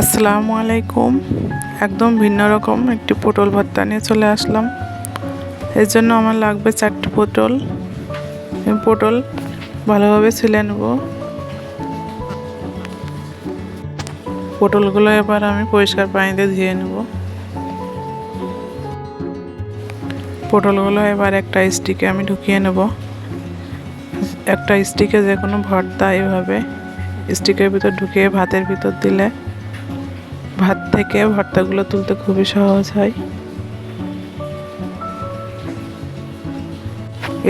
আসসালামু আলাইকুম। একদম ভিন্ন রকম একটি পটল ভর্তা নিয়ে চলে আসলাম। এর জন্য আমার লাগবে চারটি পটল। পটল ভালোভাবে ছিলে নেব। পটলগুলো এবার আমি পরিষ্কার পানিতে ধুয়ে নেব। পটলগুলো এবার একটা স্টিকে আমি ঢুকিয়ে নেব। একটা স্টিকে যে কোনো ভর্তা এভাবে স্টিকের ভিতর ঢুকিয়ে ভাতের ভিতর দিলে ভাত থেকে ভর্তাগুলো তুলতে খুবই সহজ হয়।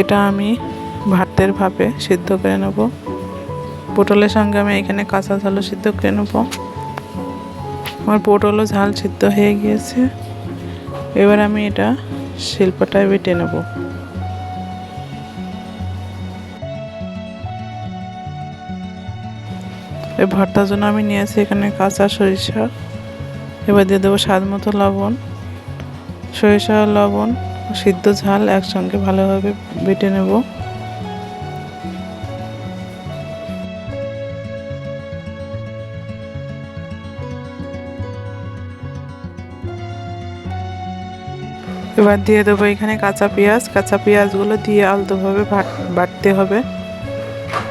এটা আমি ভাতের ভাপে সিদ্ধ করে নেব। পটলের সঙ্গে আমি এখানে কাঁচা ঝালও সিদ্ধ করে নেব। আমার পটলও ঝাল সিদ্ধ হয়ে গিয়েছে। এবার আমি এটা শিল্পটায় বেটে নেব। এই ভর্তার জন্য আমি নিয়েছি এখানে কাঁচা সরিষা। এবার দিয়ে দেবো স্বাদ মতো লবণ, সরিষা, লবণ, সিদ্ধ ঝাল একসঙ্গে ভালোভাবে বেটে নেব। এবার দিয়ে দেবো এখানে কাঁচা পেঁয়াজ। কাঁচা পেঁয়াজগুলো দিয়ে আলতোভাবে বাটতে হবে।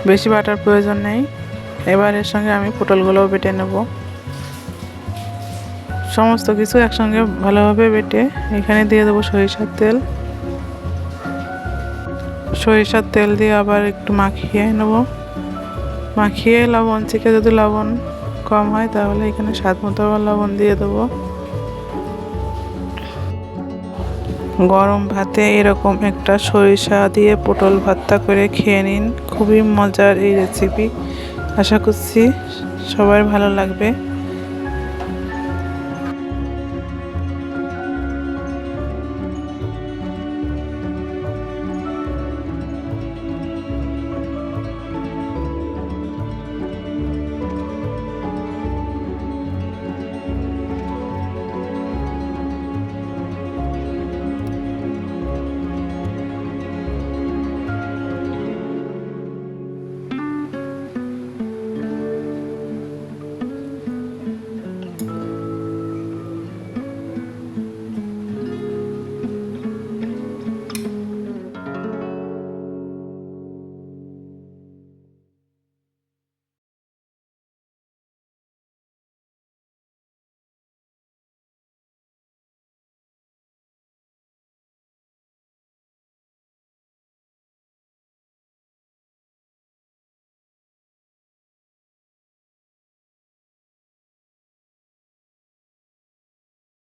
বেশি বাটার প্রয়োজন নেই। এবার এর সঙ্গে আমি পটলগুলোও বেটে নেব। সমস্ত কিছু একসঙ্গে ভালোভাবে বেটে এখানে দিয়ে দেবো সরিষার তেল। সরিষার তেল দিয়ে আবার একটু মাখিয়ে নেব। মাখিয়ে লবণ চিকে যদি লবণ কম হয় তাহলে এখানে স্বাদ মতো আবার লবণ দিয়ে দেবো। গরম ভাতে এরকম একটা সরিষা দিয়ে পটল ভর্তা করে খেয়ে নিন। খুবই মজার এই রেসিপি আশা করছি সবার ভালো লাগবে।